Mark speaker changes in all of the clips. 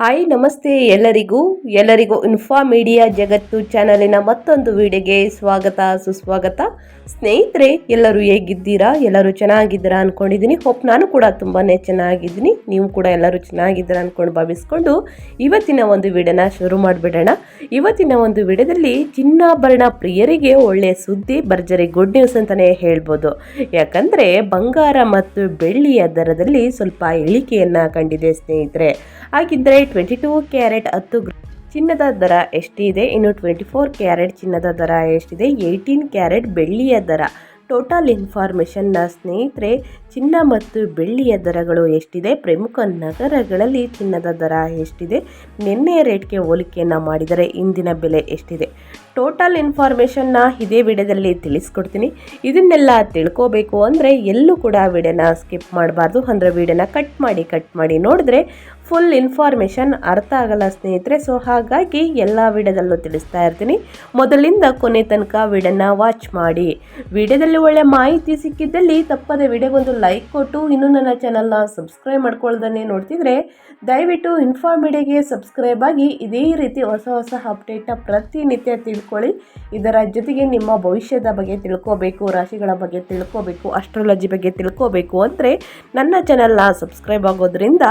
Speaker 1: Hi, ನಮಸ್ತೆ ಎಲ್ಲರಿಗೂ. ಎಲ್ಲರಿಗೂ ಇನ್ಫಾ ಮೀಡಿಯಾ ಜಗತ್ತು ಚಾನಲಿನ ಮತ್ತೊಂದು ವಿಡಿಯೋಗೆ ಸ್ವಾಗತ, ಸುಸ್ವಾಗತ. ಸ್ನೇಹಿತರೆ, ಎಲ್ಲರೂ ಹೇಗಿದ್ದೀರಾ? ಎಲ್ಲರೂ ಚೆನ್ನಾಗಿದ್ದೀರಾ ಅಂದ್ಕೊಂಡಿದ್ದೀನಿ ಹೋಪ್ ನಾನು ಕೂಡ ತುಂಬಾ ಚೆನ್ನಾಗಿದ್ದೀನಿ. ನೀವು ಕೂಡ ಎಲ್ಲರೂ ಚೆನ್ನಾಗಿದ್ದೀರಾ ಅಂದ್ಕೊಂಡು ಭಾವಿಸ್ಕೊಂಡು ಇವತ್ತಿನ ಒಂದು ವಿಡಿಯೋನ ಶುರು ಮಾಡಿಬಿಡೋಣ. ಇವತ್ತಿನ ಒಂದು ವಿಡಿಯೋದಲ್ಲಿ ಚಿನ್ನಾಭರಣ ಪ್ರಿಯರಿಗೆ ಒಳ್ಳೆಯ ಸುದ್ದಿ, ಭರ್ಜರಿ ಗುಡ್ ನ್ಯೂಸ್ ಅಂತಲೇ ಹೇಳ್ಬೋದು. ಯಾಕಂದರೆ, ಬಂಗಾರ ಮತ್ತು ಬೆಳ್ಳಿಯ ದರದಲ್ಲಿ ಸ್ವಲ್ಪ ಇಳಿಕೆಯನ್ನು ಕಂಡಿದೆ ಸ್ನೇಹಿತರೆ. ಹಾಗಿದ್ದರೆ ಟ್ವೆಂಟಿ ಟೂ ಕ್ಯಾರೆಟ್ ಹತ್ತು ಚಿನ್ನದ ದರ ಎಷ್ಟಿದೆ? ಇನ್ನು ಟ್ವೆಂಟಿ ಫೋರ್ ಕ್ಯಾರೆಟ್ ಚಿನ್ನದ ದರ ಎಷ್ಟಿದೆ? ಏಯ್ಟೀನ್ ಕ್ಯಾರೆಟ್ ಬೆಳ್ಳಿಯ ದರ. ಟೋಟಲ್ ಇನ್ಫಾರ್ಮೇಷನ್ನ ಸ್ನೇಹಿತರೆ ಚಿನ್ನ ಮತ್ತು ಬೆಳ್ಳಿಯ ದರಗಳು ಎಷ್ಟಿದೆ? ಪ್ರಮುಖ ನಗರಗಳಲ್ಲಿ ಚಿನ್ನದ ದರ ಎಷ್ಟಿದೆ? ನಿನ್ನೆ ರೇಟ್ಗೆ ಹೋಲಿಕೆಯನ್ನು ಮಾಡಿದರೆ ಇಂದಿನ ಬೆಲೆ ಎಷ್ಟಿದೆ? ಟೋಟಲ್ ಇನ್ಫಾರ್ಮೇಷನ್ನ ಇದೇ ವಿಡಿಯೋದಲ್ಲಿ ತಿಳಿಸ್ಕೊಡ್ತೀನಿ. ಇದನ್ನೆಲ್ಲ ತಿಳ್ಕೋಬೇಕು ಅಂದರೆ ಎಲ್ಲೂ ಕೂಡ ವಿಡಿಯೋನ ಸ್ಕಿಪ್ ಮಾಡಬಾರ್ದು. ಅಂದರೆ ವಿಡಿಯೋನ ಕಟ್ ಮಾಡಿ ಕಟ್ ಮಾಡಿ ನೋಡಿದ್ರೆ ಫುಲ್ ಇನ್ಫಾರ್ಮೇಷನ್ ಅರ್ಥ ಆಗಲ್ಲ ಸ್ನೇಹಿತರೆ. ಸೊ ಹಾಗಾಗಿ ಎಲ್ಲ ವಿಡಿಯೋದಲ್ಲೂ ತಿಳಿಸ್ತಾ ಇರ್ತೀನಿ. ಮೊದಲಿಂದ ಕೊನೆ ತನಕ ವಿಡಿಯೋನ ವಾಚ್ ಮಾಡಿ. ವಿಡಿಯೋದಲ್ಲಿ ಒಳ್ಳೆ ಮಾಹಿತಿ ಸಿಕ್ಕಿದ್ದಲ್ಲಿ ತಪ್ಪದೆ ವಿಡಿಯೋಗೊಂದು ಲೈಕ್ ಕೊಟ್ಟು ಇನ್ನೂ ನನ್ನ ಚಾನಲ್ನ ಸಬ್ಸ್ಕ್ರೈಬ್ ಮಾಡ್ಕೊಳ್ದೇ ನೋಡ್ತಿದ್ರೆ ದಯವಿಟ್ಟು ಇನ್ಫಾರ್ಮಿಡಿಯಾಗೆ ಸಬ್ಸ್ಕ್ರೈಬ್ ಆಗಿ ಇದೇ ರೀತಿ ಹೊಸ ಹೊಸ ಅಪ್ಡೇಟ್ನ ಪ್ರತಿನಿತ್ಯ ತಿಳ್ಕೊಳ್ಳಿ. ಇದರ ಜೊತೆಗೆ ನಿಮ್ಮ ಭವಿಷ್ಯದ ಬಗ್ಗೆ ತಿಳ್ಕೋಬೇಕು, ರಾಶಿಗಳ ಬಗ್ಗೆ ತಿಳ್ಕೋಬೇಕು ಅಸ್ಟ್ರಾಲಜಿ ಬಗ್ಗೆ ತಿಳ್ಕೋಬೇಕು ಅಂದರೆ ನನ್ನ ಚಾನಲ್ನ ಸಬ್ಸ್ಕ್ರೈಬ್ ಆಗೋದ್ರಿಂದ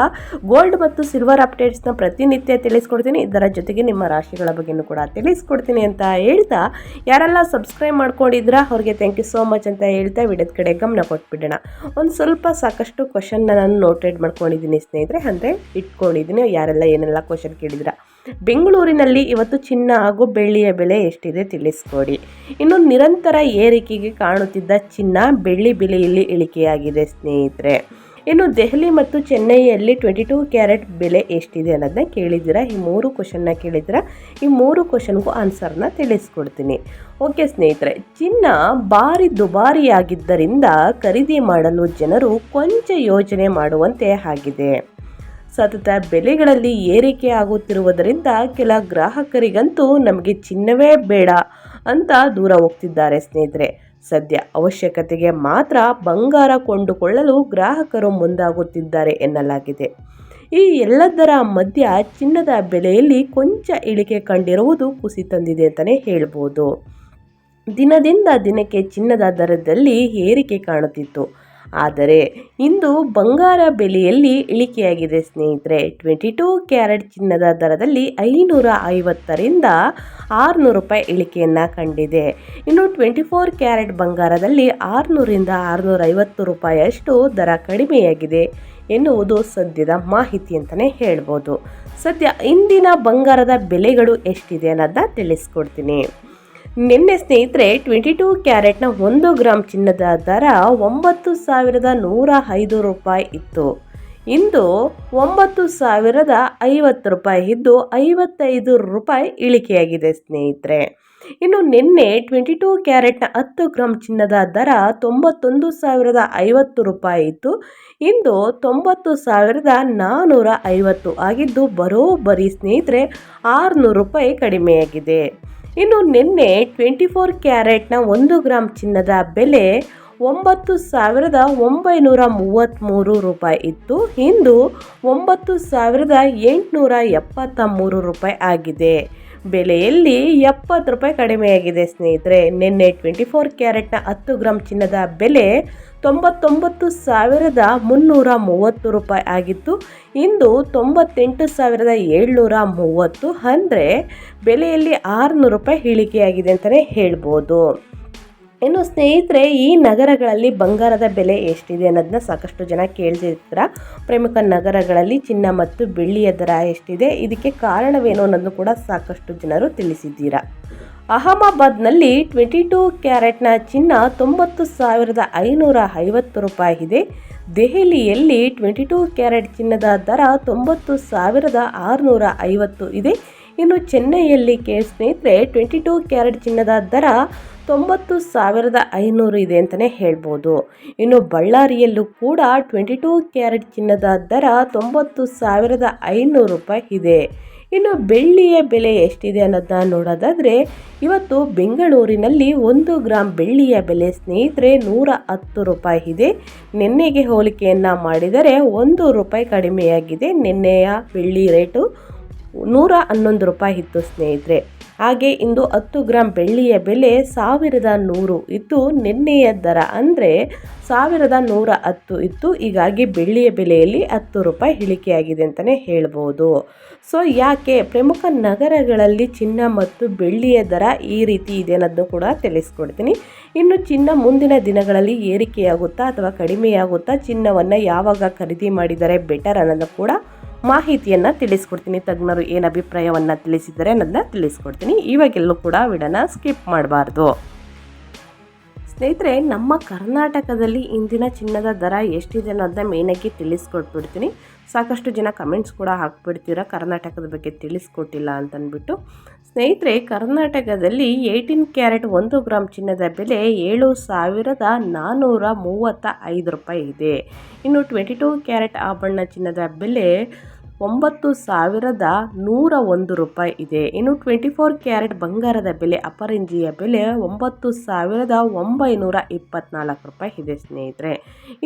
Speaker 1: ಗೋಲ್ಡ್ ಮತ್ತು ಸಿಲ್ವರ್ ಅಪ್ಡೇಟ್ಸ್ನ ಪ್ರತಿನಿತ್ಯ ತಿಳಿಸ್ಕೊಡ್ತೀನಿ. ಇದರ ಜೊತೆಗೆ ನಿಮ್ಮ ರಾಶಿಗಳ ಬಗ್ಗೆಯೂ ಕೂಡ ತಿಳಿಸ್ಕೊಡ್ತೀನಿ ಅಂತ ಹೇಳ್ತಾ ಯಾರೆಲ್ಲ ಸಬ್ಸ್ಕ್ರೈಬ್ ಮಾಡ್ಕೊಂಡಿದ್ರ ಅವ್ರಿಗೆ ಥ್ಯಾಂಕ್ ಯು ಸೋ ಮಚ್ ಅಂತ ಹೇಳ್ತಾ ವಿಡಿಯೋದ ಕಡೆ ಗಮನ ಕೊಟ್ಬಿಡೋಣ. ಒಂದು ಸ್ವಲ್ಪ ಸಾಕಷ್ಟು ಕ್ವಶನ್ನ ನಾನು ನೋಟೆಡ್ ಮಾಡ್ಕೊಂಡಿದ್ದೀನಿ ಸ್ನೇಹಿತರೆ. ಅಂದರೆ ಇಟ್ಕೊಂಡಿದ್ದೀನಿ ಯಾರೆಲ್ಲ ಏನೆಲ್ಲ ಕ್ವಶನ್ ಕೇಳಿದ್ರ. ಬೆಂಗಳೂರಿನಲ್ಲಿ ಇವತ್ತು ಚಿನ್ನ ಹಾಗೂ ಬೆಳ್ಳಿಯ ಬೆಲೆ ಎಷ್ಟಿದೆ ತಿಳಿಸ್ಕೊಡಿ. ಇನ್ನು ನಿರಂತರ ಏರಿಕೆಗೆ ಕಾಣುತ್ತಿದ್ದ ಚಿನ್ನ ಬೆಳ್ಳಿ ಬೆಲೆಯಲ್ಲಿ ಇಳಿಕೆಯಾಗಿದೆ ಸ್ನೇಹಿತರೆ. ಇನ್ನು ದೆಹಲಿ ಮತ್ತು ಚೆನ್ನೈಯಲ್ಲಿ ಟ್ವೆಂಟಿ ಟೂ ಕ್ಯಾರೆಟ್ ಬೆಲೆ ಎಷ್ಟಿದೆ ಅನ್ನೋದನ್ನ ಕೇಳಿದ್ದೀರಾ? ಈ ಮೂರು ಕ್ವಶನ್ನ ಕೇಳಿದ್ದೀರಾ? ಈ ಮೂರು ಕ್ವಶನ್ಗೂ ಆನ್ಸರ್ನ ತಿಳಿಸ್ಕೊಡ್ತೀನಿ. ಓಕೆ ಸ್ನೇಹಿತರೆ, ಚಿನ್ನ ಭಾರಿ ದುಬಾರಿಯಾಗಿದ್ದರಿಂದ ಖರೀದಿ ಮಾಡಲು ಜನರು ಕೊಂಚ ಯೋಚನೆ ಮಾಡುವಂತೆ ಆಗಿದೆ. ಸತತ ಬೆಲೆಗಳಲ್ಲಿ ಏರಿಕೆ ಆಗುತ್ತಿರುವುದರಿಂದ ಕೆಲ ಗ್ರಾಹಕರಿಗಂತೂ ನಮಗೆ ಚಿನ್ನವೇ ಬೇಡ ಅಂತ ದೂರ ಹೋಗ್ತಿದ್ದಾರೆ ಸ್ನೇಹಿತರೆ. ಸದ್ಯ ಅವಶ್ಯಕತೆಗೆ ಮಾತ್ರ ಬಂಗಾರ ಕೊಂಡುಕೊಳ್ಳಲು ಗ್ರಾಹಕರು ಮುಂದಾಗುತ್ತಿದ್ದಾರೆ ಎನ್ನಲಾಗಿದೆ. ಈ ಎಲ್ಲದರ ಮಧ್ಯ ಚಿನ್ನದ ಬೆಲೆಯಲ್ಲಿ ಕೊಂಚ ಇಳಿಕೆ ಕಂಡಿರುವುದು ಕುಸಿ ತಂದಿದೆ ಅಂತಲೇ ಹೇಳ್ಬೋದು. ದಿನದಿಂದ ದಿನಕ್ಕೆ ಚಿನ್ನದ ದರದಲ್ಲಿ ಏರಿಕೆ ಕಾಣುತ್ತಿತ್ತು. ಆದರೆ ಇಂದು ಬಂಗಾರ ಬೆಲೆಯಲ್ಲಿ ಇಳಿಕೆಯಾಗಿದೆ ಸ್ನೇಹಿತರೆ. ಟ್ವೆಂಟಿ ಟೂ ಕ್ಯಾರೆಟ್ ಚಿನ್ನದ ದರದಲ್ಲಿ ಐನೂರ ಐವತ್ತರಿಂದ ಆರುನೂರು ರೂಪಾಯಿ ಇಳಿಕೆಯನ್ನು ಕಂಡಿದೆ. ಇನ್ನು ಟ್ವೆಂಟಿ ಫೋರ್ ಕ್ಯಾರೆಟ್ ಬಂಗಾರದಲ್ಲಿ ಆರುನೂರಿಂದ ಆರುನೂರ ಐವತ್ತು ರೂಪಾಯಿಯಷ್ಟು ದರ ಕಡಿಮೆಯಾಗಿದೆ ಎನ್ನುವುದು ಸದ್ಯದ ಮಾಹಿತಿ ಅಂತಲೇ ಹೇಳ್ಬೋದು. ಸದ್ಯ ಇಂದಿನ ಬಂಗಾರದ ಬೆಲೆಗಳು ಎಷ್ಟಿದೆ ಅನ್ನೋದನ್ನ ತಿಳಿಸ್ಕೊಡ್ತೀನಿ. ನಿನ್ನೆ ಸ್ನೇಹಿತರೆ ಟ್ವೆಂಟಿ ಟೂ ಕ್ಯಾರೆಟ್ನ ಒಂದು ಗ್ರಾಮ್ ಚಿನ್ನದ ದರ ಒಂಬತ್ತು ಸಾವಿರದ ನೂರ ಐದು ರೂಪಾಯಿ ಇತ್ತು. ಇಂದು ಒಂಬತ್ತು ಸಾವಿರದ ಐವತ್ತು ರೂಪಾಯಿ ಇದ್ದು ಐವತ್ತೈದು ರೂಪಾಯಿ ಇಳಿಕೆಯಾಗಿದೆ ಸ್ನೇಹಿತರೆ. ಇನ್ನು ನಿನ್ನೆ ಟ್ವೆಂಟಿ ಟೂ ಕ್ಯಾರೆಟ್ನ ಹತ್ತು ಗ್ರಾಮ್ ಚಿನ್ನದ ದರ ತೊಂಬತ್ತೊಂದು ಸಾವಿರದ ಐವತ್ತು ರೂಪಾಯಿ ಇತ್ತು. ಇಂದು ತೊಂಬತ್ತು ಸಾವಿರದ ನಾನ್ನೂರ ಐವತ್ತು ಆಗಿದ್ದು ಬರೋಬ್ಬರಿ ಸ್ನೇಹಿತರೆ ಆರುನೂರು ರೂಪಾಯಿ ಕಡಿಮೆಯಾಗಿದೆ. ಇನ್ನು ನಿನ್ನೆ ಟ್ವೆಂಟಿ ಫೋರ್ ಕ್ಯಾರೆಟ್ನ ಒಂದು ಗ್ರಾಮ್ ಚಿನ್ನದ ಬೆಲೆ ಒಂಬತ್ತು ಸಾವಿರದ ಒಂಬೈನೂರ ಮೂವತ್ತ್ಮೂರು ರೂಪಾಯಿ ಇತ್ತು. ಇಂದು ಒಂಬತ್ತು ಸಾವಿರದ ಎಂಟುನೂರ ಎಪ್ಪತ್ತ ಮೂರು ರೂಪಾಯಿ ಆಗಿದೆ. ಬೆಲೆಯಲ್ಲಿ ಎಪ್ಪತ್ತು ರೂಪಾಯಿ ಕಡಿಮೆಯಾಗಿದೆ ಸ್ನೇಹಿತರೆ. ನಿನ್ನೆ ಟ್ವೆಂಟಿ ಫೋರ್ ಕ್ಯಾರೆಟ್ನ ಹತ್ತು ಗ್ರಾಮ್ ಚಿನ್ನದ ಬೆಲೆ ತೊಂಬತ್ತೊಂಬತ್ತು ಸಾವಿರದ ಮುನ್ನೂರ ಮೂವತ್ತು ರೂಪಾಯಿ ಆಗಿತ್ತು. ಇಂದು ತೊಂಬತ್ತೆಂಟು ಸಾವಿರದ ಏಳ್ನೂರ ಮೂವತ್ತು ಅಂದರೆ ಬೆಲೆಯಲ್ಲಿ ಆರುನೂರು ರೂಪಾಯಿ ಇಳಿಕೆಯಾಗಿದೆ ಅಂತಲೇ ಹೇಳ್ಬೋದು. ಇನ್ನು ಸ್ನೇಹಿತರೆ, ಈ ನಗರಗಳಲ್ಲಿ ಬಂಗಾರದ ಬೆಲೆ ಎಷ್ಟಿದೆ ಅನ್ನೋದನ್ನ ಸಾಕಷ್ಟು ಜನ ಕೇಳ್ತಿರ್ತೀರ. ಪ್ರಮುಖ ನಗರಗಳಲ್ಲಿ ಚಿನ್ನ ಮತ್ತು ಬೆಳ್ಳಿಯ ದರ ಎಷ್ಟಿದೆ, ಇದಕ್ಕೆ ಕಾರಣವೇನು ಅನ್ನೋದನ್ನು ಕೂಡ ಸಾಕಷ್ಟು ಜನರು ತಿಳಿಸಿದ್ದೀರಾ. ಅಹಮದಾಬಾದ್ನಲ್ಲಿ ಟ್ವೆಂಟಿ ಟೂ ಕ್ಯಾರೆಟ್ನ ಚಿನ್ನ ತೊಂಬತ್ತು ಸಾವಿರದ ಐನೂರ ಐವತ್ತು ರೂಪಾಯಿ ಇದೆ ದೆಹಲಿಯಲ್ಲಿ ಟ್ವೆಂಟಿ ಟೂ ಕ್ಯಾರೆಟ್ ಚಿನ್ನದ ದರ ತೊಂಬತ್ತು ಸಾವಿರದ ಆರುನೂರ ಐವತ್ತು ಇದೆ. ಇನ್ನು ಚೆನ್ನೈಯಲ್ಲಿ ಕೆ ಸ್ನೇಹಿತರೆ ಟ್ವೆಂಟಿ ಟೂ ಕ್ಯಾರೆಟ್ ಚಿನ್ನದ ದರ ತೊಂಬತ್ತು ಸಾವಿರದ ಐನೂರು ಇದೆ ಅಂತಲೇ ಹೇಳ್ಬೋದು. ಇನ್ನು ಬಳ್ಳಾರಿಯಲ್ಲೂ ಕೂಡ ಟ್ವೆಂಟಿ ಟೂ ಕ್ಯಾರೆಟ್ ಚಿನ್ನದ ದರ ತೊಂಬತ್ತು ಸಾವಿರದ ಐನೂರು ರೂಪಾಯಿ ಇದೆ. ಇನ್ನು ಬೆಳ್ಳಿಯ ಬೆಲೆ ಎಷ್ಟಿದೆ ಅನ್ನೋದನ್ನ ನೋಡೋದಾದರೆ, ಇವತ್ತು ಬೆಂಗಳೂರಿನಲ್ಲಿ ಒಂದು ಗ್ರಾಮ್ ಬೆಳ್ಳಿಯ ಬೆಲೆ ಸ್ನೇಹಿತರೆ ನೂರ ಹತ್ತು ರೂಪಾಯಿ ಇದೆ. ನಿನ್ನೆಗೆ ಹೋಲಿಕೆಯನ್ನು ಮಾಡಿದರೆ ಒಂದು ರೂಪಾಯಿ ಕಡಿಮೆಯಾಗಿದೆ. ನಿನ್ನೆಯ ಬೆಳ್ಳಿ ರೇಟು ನೂರ ಹನ್ನೊಂದು ರೂಪಾಯಿ ಇತ್ತು ಸ್ನೇಹಿತರೆ. ಹಾಗೆ ಇಂದು ಹತ್ತು ಗ್ರಾಮ್ ಬೆಳ್ಳಿಯ ಬೆಲೆ ಸಾವಿರದ ನೂರು ಇತ್ತು. ನಿನ್ನೆಯ ದರ ಅಂದರೆ ಸಾವಿರದ ನೂರ ಹತ್ತು ಇತ್ತು. ಹೀಗಾಗಿ ಬೆಳ್ಳಿಯ ಬೆಲೆಯಲ್ಲಿ ಹತ್ತು ರೂಪಾಯಿ ಇಳಿಕೆಯಾಗಿದೆ ಅಂತಲೇ ಹೇಳ್ಬೋದು. ಸೊ ಯಾಕೆ ಪ್ರಮುಖ ನಗರಗಳಲ್ಲಿ ಚಿನ್ನ ಮತ್ತು ಬೆಳ್ಳಿಯ ದರ ಈ ರೀತಿ ಇದೆ ಅನ್ನೋದನ್ನು ಕೂಡ ತಿಳಿಸ್ಕೊಡ್ತೀನಿ. ಇನ್ನು ಚಿನ್ನ ಮುಂದಿನ ದಿನಗಳಲ್ಲಿ ಏರಿಕೆಯಾಗುತ್ತಾ ಅಥವಾ ಕಡಿಮೆಯಾಗುತ್ತಾ ಚಿನ್ನವನ್ನು ಯಾವಾಗ ಖರೀದಿ ಮಾಡಿದರೆ ಬೆಟರ್ ಅನ್ನೋದು ಕೂಡ ಮಾಹಿತಿಯನ್ನು ತಿಳಿಸ್ಕೊಡ್ತೀನಿ. ತಜ್ಞರು ಏನು ಅಭಿಪ್ರಾಯವನ್ನು ತಿಳಿಸಿದ್ದಾರೆ ಅನ್ನೋದನ್ನ ತಿಳಿಸ್ಕೊಡ್ತೀನಿ. ಇವಾಗೆಲ್ಲೂ ಕೂಡ ವಿಡನ ಸ್ಕಿಪ್ ಮಾಡಬಾರ್ದು. ಸ್ನೇಹಿತರೆ, ನಮ್ಮ ಕರ್ನಾಟಕದಲ್ಲಿ ಇಂದಿನ ಚಿನ್ನದ ದರ ಎಷ್ಟಿದೆ ಅನ್ನೋದನ್ನ ಮೇನಾಗಿ ತಿಳಿಸ್ಕೊಟ್ಬಿಡ್ತೀನಿ. ಸಾಕಷ್ಟು ಜನ ಕಮೆಂಟ್ಸ್ ಕೂಡ ಹಾಕ್ಬಿಡ್ತೀರ? ಕರ್ನಾಟಕದ ಬಗ್ಗೆ ತಿಳಿಸ್ಕೊಟ್ಟಿಲ್ಲ ಅಂತಂದ್ಬಿಟ್ಟು. ಸ್ನೇಹಿತರೆ, ಕರ್ನಾಟಕದಲ್ಲಿ ಏಯ್ಟೀನ್ ಕ್ಯಾರೆಟ್ ಒಂದು ಗ್ರಾಮ್ ಚಿನ್ನದ ಬೆಲೆ ಏಳು ಸಾವಿರದ ನಾನ್ನೂರ ಮೂವತ್ತ ಐದು ರೂಪಾಯಿ ಇದೆ. ಇನ್ನು ಟ್ವೆಂಟಿ ಟೂ ಕ್ಯಾರೆಟ್ ಆಭರಣ ಚಿನ್ನದ ಬೆಲೆ ಒಂಬತ್ತು ಸಾವಿರದ ನೂರ ಒಂದು ರೂಪಾಯಿ ಇದೆ. ಇನ್ನು ಟ್ವೆಂಟಿ ಫೋರ್ ಕ್ಯಾರೆಟ್ ಬಂಗಾರದ ಬೆಲೆ ಅಪರಂಜಿಯ ಬೆಲೆ ಒಂಬತ್ತು ಸಾವಿರದ ಒಂಬೈನೂರ ಇಪ್ಪತ್ನಾಲ್ಕು ರೂಪಾಯಿ ಇದೆ ಸ್ನೇಹಿತರೆ.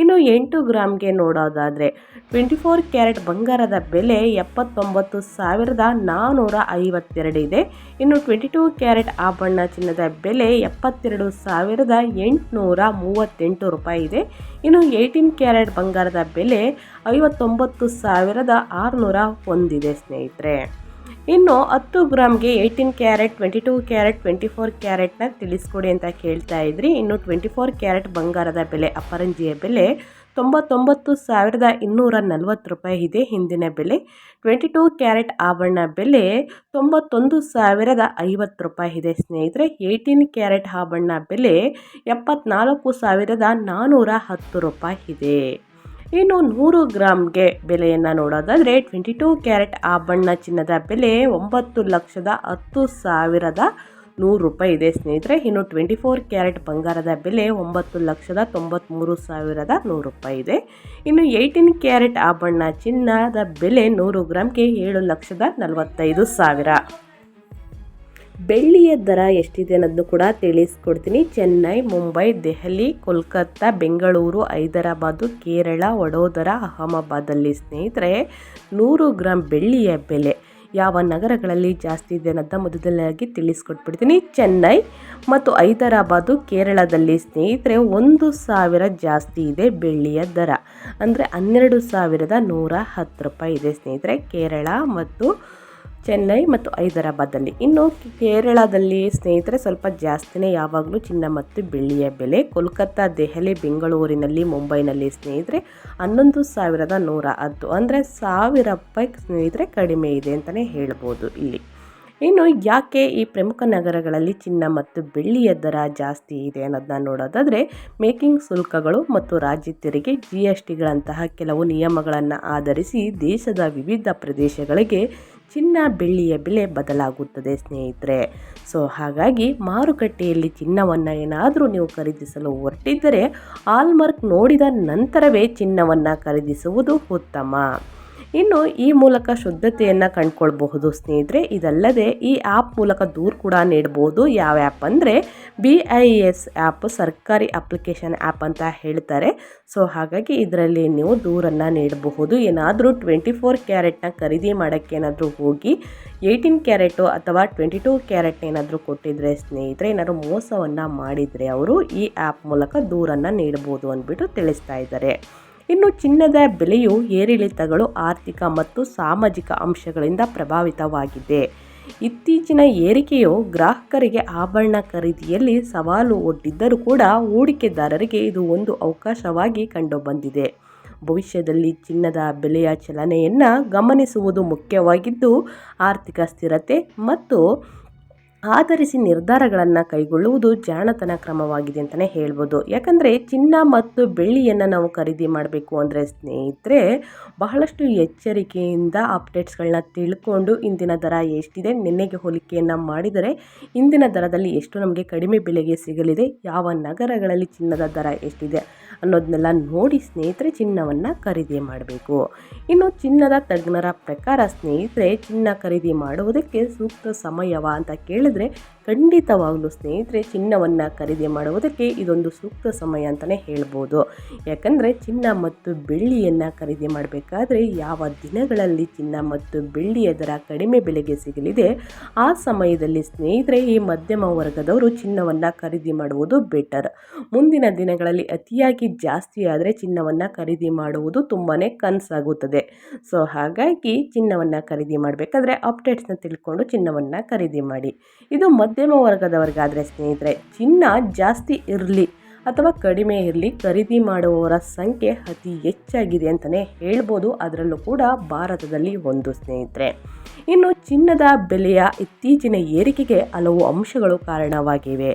Speaker 1: ಇನ್ನು ಎಂಟು ಗ್ರಾಮ್ಗೆ ನೋಡೋದಾದರೆ ಟ್ವೆಂಟಿ ಫೋರ್ ಕ್ಯಾರೆಟ್ ಬಂಗಾರದ ಬೆಲೆ ಎಪ್ಪತ್ತೊಂಬತ್ತು ಸಾವಿರದ ನಾನ್ನೂರ ಐವತ್ತೆರಡು ಇದೆ. ಇನ್ನು ಟ್ವೆಂಟಿ ಟೂ ಕ್ಯಾರೆಟ್ ಆಭರಣ ಚಿನ್ನದ ಬೆಲೆ ಎಪ್ಪತ್ತೆರಡು ಸಾವಿರದ ಎಂಟುನೂರ ಮೂವತ್ತೆಂಟು ರೂಪಾಯಿ ಇದೆ. ಇನ್ನು ಏಯ್ಟೀನ್ ಕ್ಯಾರೆಟ್ ಬಂಗಾರದ ಬೆಲೆ ಐವತ್ತೊಂಬತ್ತು ಸಾವಿರದ ಆರುನೂರ ಒಂದಿದೆ ಸ್ನೇಹಿತರೆ. ಇನ್ನು ಹತ್ತು ಗ್ರಾಮ್ಗೆ eighteen carat, twenty two carat, twenty four ಕ್ಯಾರೆಟ್ನ ತಿಳಿಸ್ಕೊಡಿ ಅಂತ ಕೇಳ್ತಾ ಇದ್ರಿ. ಇನ್ನು ಟ್ವೆಂಟಿ ಫೋರ್ ಕ್ಯಾರೆಟ್ ಬಂಗಾರದ ಬೆಲೆ, ಅಪರಂಜಿಯ ಬೆಲೆ ತೊಂಬತ್ತೊಂಬತ್ತು ಸಾವಿರದ ಇನ್ನೂರ ನಲ್ವತ್ತು ರೂಪಾಯಿ ಇದೆ ಹಿಂದಿನ ಬೆಲೆ. ಟ್ವೆಂಟಿ ಟೂ ಕ್ಯಾರೆಟ್ ಆಭರಣ ಬೆಲೆ ತೊಂಬತ್ತೊಂದು ಸಾವಿರದ ಐವತ್ತು ರೂಪಾಯಿ ಇದೆ ಸ್ನೇಹಿತರೆ. ಏಯ್ಟೀನ್ ಕ್ಯಾರೆಟ್ ಆಭರಣ ಬೆಲೆ ಎಪ್ಪತ್ನಾಲ್ಕು ಸಾವಿರದ ನಾನ್ನೂರ ಹತ್ತು ರೂಪಾಯಿ ಇದೆ. ಇನ್ನು ನೂರು ಗ್ರಾಮ್ಗೆ ಬೆಲೆಯನ್ನು ನೋಡೋದಾದರೆ ಟ್ವೆಂಟಿ ಟೂ ಕ್ಯಾರೆಟ್ ಆಭರಣ ಚಿನ್ನದ ಬೆಲೆ ಒಂಬತ್ತು ಲಕ್ಷದ ಹತ್ತು ಸಾವಿರದ ನೂರು ರೂಪಾಯಿ ಇದೆ ಸ್ನೇಹಿತರೆ. ಇನ್ನು ಟ್ವೆಂಟಿ ಫೋರ್ ಕ್ಯಾರೆಟ್ ಬಂಗಾರದ ಬೆಲೆ ಒಂಬತ್ತು ಲಕ್ಷದ ತೊಂಬತ್ತ್ಮೂರು ಸಾವಿರದ ನೂರು ರೂಪಾಯಿ ಇದೆ. ಇನ್ನು ಏಯ್ಟೀನ್ ಕ್ಯಾರೆಟ್ ಆಭರಣ ಚಿನ್ನದ ಬೆಲೆ ನೂರು ಗ್ರಾಮ್ಗೆ ಏಳು ಲಕ್ಷದ ನಲವತ್ತೈದು ಸಾವಿರ. ಬೆಳ್ಳಿಯ ದರ ಎಷ್ಟಿದೆ ಅನ್ನೋದನ್ನು ಕೂಡ ತಿಳಿಸ್ಕೊಡ್ತೀನಿ. ಚೆನ್ನೈ, ಮುಂಬೈ, ದೆಹಲಿ, ಕೋಲ್ಕತ್ತಾ, ಬೆಂಗಳೂರು, ಹೈದರಾಬಾದು, ಕೇರಳ, ವಡೋದರ ಅಹಮದಾಬಾದಲ್ಲಿ ಸ್ನೇಹಿತರೆ, ನೂರು ಗ್ರಾಮ್ ಬೆಳ್ಳಿಯ ಬೆಲೆ ಯಾವ ನಗರಗಳಲ್ಲಿ ಜಾಸ್ತಿ ಇದೆ ಅನ್ನೋದ ಮೊದಲಾಗಿ ತಿಳಿಸ್ಕೊಟ್ಬಿಡ್ತೀನಿ. ಚೆನ್ನೈ ಮತ್ತು ಹೈದರಾಬಾದು, ಕೇರಳದಲ್ಲಿ ಸ್ನೇಹಿತರೆ, ಒಂದು ಸಾವಿರ ಜಾಸ್ತಿ ಇದೆ ಬೆಳ್ಳಿಯ ದರ. ಅಂದರೆ ಹನ್ನೆರಡು ಸಾವಿರದ ನೂರ ಹತ್ತು ರೂಪಾಯಿ ಇದೆ ಸ್ನೇಹಿತರೆ, ಕೇರಳ ಮತ್ತು ಚೆನ್ನೈ ಮತ್ತು ಹೈದರಾಬಾದಲ್ಲಿ ಇನ್ನು ಕೇರಳದಲ್ಲಿ ಸ್ನೇಹಿತರೆ ಸ್ವಲ್ಪ ಜಾಸ್ತಿನೇ ಯಾವಾಗಲೂ ಚಿನ್ನ ಮತ್ತು ಬೆಳ್ಳಿಯ ಬೆಲೆ. ಕೋಲ್ಕತ್ತಾ ದೆಹಲಿ, ಬೆಂಗಳೂರಿನಲ್ಲಿ, ಮುಂಬೈನಲ್ಲಿ ಸ್ನೇಹಿತರೆ ಹನ್ನೊಂದು ಸಾವಿರದ ನೂರ ಹತ್ತು. ಅಂದರೆ ಸಾವಿರ ರೂಪಾಯಿ ಸ್ನೇಹಿತರೆ ಕಡಿಮೆ ಇದೆ ಅಂತಲೇ ಹೇಳ್ಬೋದು ಇಲ್ಲಿ. ಇನ್ನು ಯಾಕೆ ಈ ಪ್ರಮುಖ ನಗರಗಳಲ್ಲಿ ಚಿನ್ನ ಮತ್ತು ಬೆಳ್ಳಿಯ ದರ ಜಾಸ್ತಿ ಇದೆ ಅನ್ನೋದನ್ನ ನೋಡೋದಾದರೆ, ಮೇಕಿಂಗ್ ಶುಲ್ಕಗಳು ಮತ್ತು ರಾಜ್ಯ ತೆರಿಗೆ ಜಿ ಎಸ್ ಟಿಗಳಂತಹ ಕೆಲವು ನಿಯಮಗಳನ್ನು ಆಧರಿಸಿ ದೇಶದ ವಿವಿಧ ಪ್ರದೇಶಗಳಿಗೆ ಚಿನ್ನ ಬೆಳ್ಳಿಯ ಬೆಲೆ ಬದಲಾಗುತ್ತದೆ, ಸ್ನೇಹಿತರೆ. ಸೊ, ಹಾಗಾಗಿ ಮಾರುಕಟ್ಟೆಯಲ್ಲಿ ಚಿನ್ನವನ್ನು ಏನಾದರೂ ನೀವು ಖರೀದಿಸಲು ಹೊರಟಿದ್ದರೆ ಆಲ್ಮಾರ್ಕ್ ನೋಡಿದ ನಂತರವೇ ಚಿನ್ನವನ್ನು ಖರೀದಿಸುವುದು ಉತ್ತಮ. ಇನ್ನು ಈ ಮೂಲಕ ಶುದ್ಧತೆಯನ್ನು ಕಂಡುಕೊಳ್ಬಹುದು ಸ್ನೇಹಿತರೆ. ಇದಲ್ಲದೆ ಈ ಆ್ಯಪ್ ಮೂಲಕ ದೂರು ಕೂಡ ನೀಡಬಹುದು ಯಾವ ಆ್ಯಪ್ ಅಂದರೆ ಬಿ ಐ ಎಸ್ ಆ್ಯಪ್ ಸರ್ಕಾರಿ ಅಪ್ಲಿಕೇಶನ್ ಆ್ಯಪ್ ಅಂತ ಹೇಳ್ತಾರೆ. ಸೊ ಹಾಗಾಗಿ ಇದರಲ್ಲಿ ನೀವು ದೂರನ್ನು ನೀಡಬಹುದು. ಏನಾದರೂ ಟ್ವೆಂಟಿ ಫೋರ್ ಕ್ಯಾರೆಟ್ನ ಖರೀದಿ ಮಾಡೋಕ್ಕೆ ಏನಾದರೂ ಹೋಗಿ, ಏಯ್ಟೀನ್ ಕ್ಯಾರೆಟು ಅಥವಾ ಟ್ವೆಂಟಿ ಟೂ ಕ್ಯಾರೆಟ್ ಏನಾದರೂ ಕೊಟ್ಟಿದ್ರೆ ಸ್ನೇಹಿತರೆ, ಏನಾದರೂ ಮೋಸವನ್ನು ಮಾಡಿದರೆ ಅವರು ಈ ಆ್ಯಪ್ ಮೂಲಕ ದೂರನ್ನು ನೀಡಬಹುದು ಅಂದ್ಬಿಟ್ಟು ತಿಳಿಸ್ತಾ ಇದ್ದಾರೆ. ಇನ್ನು ಚಿನ್ನದ ಬೆಲೆಯು ಏರಿಳಿತಗಳು ಆರ್ಥಿಕ ಮತ್ತು ಸಾಮಾಜಿಕ ಅಂಶಗಳಿಂದ ಪ್ರಭಾವಿತವಾಗಿದೆ. ಇತ್ತೀಚಿನ ಏರಿಕೆಯು ಗ್ರಾಹಕರಿಗೆ ಆಭರಣ ಖರೀದಿಯಲ್ಲಿ ಸವಾಲು ಒಡ್ಡಿದ್ದರೂ ಕೂಡ ಹೂಡಿಕೆದಾರರಿಗೆ ಇದು ಒಂದು ಅವಕಾಶವಾಗಿ ಕಂಡುಬಂದಿದೆ. ಭವಿಷ್ಯದಲ್ಲಿ ಚಿನ್ನದ ಬೆಲೆಯ ಚಲನೆಯನ್ನು ಗಮನಿಸುವುದು ಮುಖ್ಯವಾಗಿದ್ದು, ಆರ್ಥಿಕ ಸ್ಥಿರತೆ ಮತ್ತು ಆಧರಿಸಿ ನಿರ್ಧಾರಗಳನ್ನು ಕೈಗೊಳ್ಳುವುದು ಜಾಣತನ ಕ್ರಮವಾಗಿದೆ ಅಂತಲೇ ಹೇಳ್ಬೋದು. ಯಾಕಂದರೆ ಚಿನ್ನ ಮತ್ತು ಬೆಳ್ಳಿಯನ್ನು ನಾವು ಖರೀದಿ ಮಾಡಬೇಕು ಅಂದರೆ ಸ್ನೇಹಿತರೆ, ಬಹಳಷ್ಟು ಎಚ್ಚರಿಕೆಯಿಂದ ಅಪ್ಡೇಟ್ಸ್ಗಳನ್ನ ತಿಳ್ಕೊಂಡು ಇಂದಿನ ದರ ಎಷ್ಟಿದೆ, ನಿನ್ನೆಗೆ ಹೋಲಿಕೆಯನ್ನು ಮಾಡಿದರೆ ಇಂದಿನ ದರದಲ್ಲಿ ಎಷ್ಟು ನಮಗೆ ಕಡಿಮೆ ಬೆಲೆಗೆ ಸಿಗಲಿದೆ, ಯಾವ ನಗರಗಳಲ್ಲಿ ಚಿನ್ನದ ದರ ಎಷ್ಟಿದೆ ಅನ್ನೋದನ್ನೆಲ್ಲ ನೋಡಿ ಸ್ನೇಹಿತರೆ ಚಿನ್ನವನ್ನು ಖರೀದಿ ಮಾಡಬೇಕು. ಇನ್ನು ಚಿನ್ನದ ತಜ್ಞರ ಪ್ರಕಾರ ಸ್ನೇಹಿತರೆ, ಚಿನ್ನ ಖರೀದಿ ಮಾಡುವುದಕ್ಕೆ ಸೂಕ್ತ ಸಮಯವ ಅಂತ ಕೇಳಿದ್ರೆ ಖಂಡಿತವಾಗಲೂ ಸ್ನೇಹಿತರೆ, ಚಿನ್ನವನ್ನು ಖರೀದಿ ಮಾಡುವುದಕ್ಕೆ ಇದೊಂದು ಸೂಕ್ತ ಸಮಯ ಅಂತಲೇ ಹೇಳ್ಬೋದು. ಯಾಕಂದರೆ ಚಿನ್ನ ಮತ್ತು ಬೆಳ್ಳಿಯನ್ನು ಖರೀದಿ ಮಾಡಬೇಕಾದ್ರೆ ಯಾವ ದಿನಗಳಲ್ಲಿ ಚಿನ್ನ ಮತ್ತು ಬೆಳ್ಳಿಯ ದರ ಕಡಿಮೆ ಬೆಲೆಗೆ ಸಿಗಲಿದೆ, ಆ ಸಮಯದಲ್ಲಿ ಸ್ನೇಹಿತರೆ ಈ ಮಧ್ಯಮ ವರ್ಗದವರು ಚಿನ್ನವನ್ನು ಖರೀದಿ ಮಾಡುವುದು ಬೆಟರ್ ಮುಂದಿನ ದಿನಗಳಲ್ಲಿ ಅತಿಯಾಗಿ ಜಾಸ್ತಿ ಆದರೆ ಚಿನ್ನವನ್ನು ಖರೀದಿ ಮಾಡುವುದು ತುಂಬಾ ಕನಸಾಗುತ್ತದೆ. ಸೊ ಹಾಗಾಗಿ ಚಿನ್ನವನ್ನು ಖರೀದಿ ಮಾಡಬೇಕಾದ್ರೆ ಅಪ್ಡೇಟ್ಸ್ನ ತಿಳ್ಕೊಂಡು ಚಿನ್ನವನ್ನು ಖರೀದಿ ಮಾಡಿ. ಇದು ಮಧ್ಯಮ ವರ್ಗದವರಿಗಾದರೆ ಸ್ನೇಹಿತರೆ, ಚಿನ್ನ ಜಾಸ್ತಿ ಇರಲಿ ಅಥವಾ ಕಡಿಮೆ ಇರಲಿ ಖರೀದಿ ಮಾಡುವವರ ಸಂಖ್ಯೆ ಅತಿ ಹೆಚ್ಚಾಗಿದೆ ಅಂತಲೇ ಹೇಳ್ಬೋದು. ಅದರಲ್ಲೂ ಕೂಡ ಭಾರತದಲ್ಲಿ ಒಂದು ಸ್ನೇಹಿತರೆ. ಇನ್ನು ಚಿನ್ನದ ಬೆಲೆಯ ಇತ್ತೀಚಿನ ಏರಿಕೆಗೆ ಹಲವು ಅಂಶಗಳು ಕಾರಣವಾಗಿವೆ.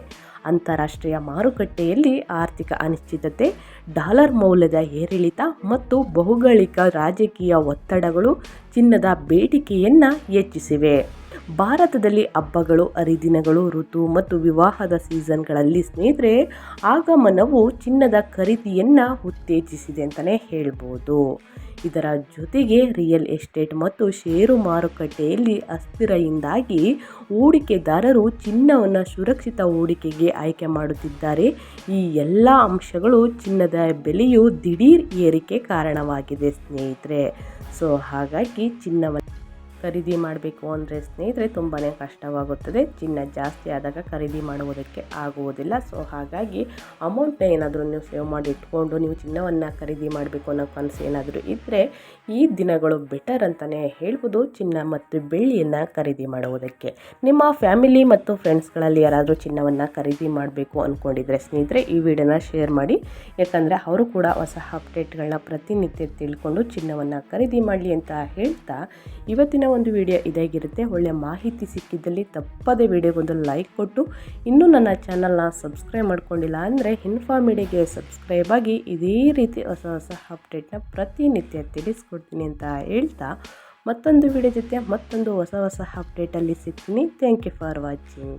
Speaker 1: ಅಂತಾರಾಷ್ಟ್ರೀಯ ಮಾರುಕಟ್ಟೆಯಲ್ಲಿ ಆರ್ಥಿಕ ಅನಿಶ್ಚಿತತೆ, ಡಾಲರ್ ಮೌಲ್ಯದ ಏರಿಳಿತ ಮತ್ತು ಭೌಗೋಳಿಕ ರಾಜಕೀಯ ಒತ್ತಡಗಳು ಚಿನ್ನದ ಬೇಡಿಕೆಯನ್ನು ಹೆಚ್ಚಿಸಿವೆ. ಭಾರತದಲ್ಲಿ ಹಬ್ಬಗಳು, ಹರಿದಿನಗಳು, ಋತು ಮತ್ತು ವಿವಾಹದ ಸೀಸನ್ಗಳಲ್ಲಿ ಸ್ನೇಹಿತರೆ, ಆಗಮನವು ಚಿನ್ನದ ಖರೀದಿಯನ್ನು ಉತ್ತೇಜಿಸಿದೆ ಅಂತಲೇ ಹೇಳ್ಬೋದು. ಇದರ ಜೊತೆಗೆ ರಿಯಲ್ ಎಸ್ಟೇಟ್ ಮತ್ತು ಷೇರು ಮಾರುಕಟ್ಟೆಯಲ್ಲಿ ಅಸ್ಥಿರದಿಂದಾಗಿ ಹೂಡಿಕೆದಾರರು ಚಿನ್ನವನ್ನು ಸುರಕ್ಷಿತ ಹೂಡಿಕೆಗೆ ಆಯ್ಕೆ ಮಾಡುತ್ತಿದ್ದಾರೆ. ಈ ಎಲ್ಲ ಅಂಶಗಳು ಚಿನ್ನದ ಬೆಲೆಯು ದಿಢೀರ್ ಏರಿಕೆ ಕಾರಣವಾಗಿದೆ ಸ್ನೇಹಿತರೆ. ಸೊ, ಹಾಗಾಗಿ ಚಿನ್ನವನ್ನು ಖರೀದಿ ಮಾಡಬೇಕು ಅಂದರೆ ಸ್ನೇಹಿತರೆ ತುಂಬಾ ಕಷ್ಟವಾಗುತ್ತದೆ. ಚಿನ್ನ ಜಾಸ್ತಿ ಆದಾಗ ಖರೀದಿ ಮಾಡುವುದಕ್ಕೆ ಆಗುವುದಿಲ್ಲ. ಸೊ ಹಾಗಾಗಿ ಅಮೌಂಟ್ನ ಏನಾದರೂ ನೀವು ಸೇವ್ ಮಾಡಿ ಇಟ್ಕೊಂಡು ನೀವು ಚಿನ್ನವನ್ನು ಖರೀದಿ ಮಾಡಬೇಕು ಅನ್ನೋ ಕನಸು ಏನಾದರೂ ಇದ್ದರೆ ಈ ದಿನಗಳು ಬೆಟರ್ ಅಂತಲೇ ಹೇಳ್ಬೋದು. ಚಿನ್ನ ಮತ್ತು ಬೆಳ್ಳಿಯನ್ನು ಖರೀದಿ ಮಾಡುವುದಕ್ಕೆ. ನಿಮ್ಮ ಫ್ಯಾಮಿಲಿ ಮತ್ತು ಫ್ರೆಂಡ್ಸ್ಗಳಲ್ಲಿ ಯಾರಾದರೂ ಚಿನ್ನವನ್ನು ಖರೀದಿ ಮಾಡಬೇಕು ಅಂದ್ಕೊಂಡಿದ್ರೆ ಸ್ನೇಹಿತರೆ ಈ ವಿಡಿಯೋನ ಶೇರ್ ಮಾಡಿ. ಯಾಕಂದರೆ ಅವರು ಕೂಡ ಹೊಸ ಅಪ್ಡೇಟ್ಗಳನ್ನ ಪ್ರತಿನಿತ್ಯ ತಿಳ್ಕೊಂಡು ಚಿನ್ನವನ್ನು ಖರೀದಿ ಮಾಡಲಿ ಅಂತ ಹೇಳ್ತಾ ಇವತ್ತಿನ ಒಂದು ವಿಡಿಯೋ ಇದಾಗಿರುತ್ತೆ ಒಳ್ಳೆಯ ಮಾಹಿತಿ ಸಿಕ್ಕಿದ್ದಲ್ಲಿ ತಪ್ಪದೇ ವಿಡಿಯೋಗೊಂದು ಲೈಕ್ ಕೊಟ್ಟು, ಇನ್ನೂ ನನ್ನ ಚಾನಲ್ನ ಸಬ್ಸ್ಕ್ರೈಬ್ ಮಾಡ್ಕೊಂಡಿಲ್ಲ ಅಂದರೆ ಇನ್ಫಾರ್ಮಿಡಿಗೆ ಸಬ್ಸ್ಕ್ರೈಬ್ ಆಗಿ ಇದೇ ರೀತಿ ಹೊಸ ಹೊಸ ಅಪ್ಡೇಟ್ನ ಪ್ರತಿನಿತ್ಯ ತಿಳಿಸ್ಕೊಡ್ತೀನಿ ಅಂತ ಹೇಳ್ತಾ ಮತ್ತೊಂದು ವಿಡಿಯೋ ಜೊತೆ ಮತ್ತೊಂದು ಹೊಸ ಹೊಸ ಅಪ್ಡೇಟಲ್ಲಿ ಸಿಗ್ತೀನಿ. Thank you for watching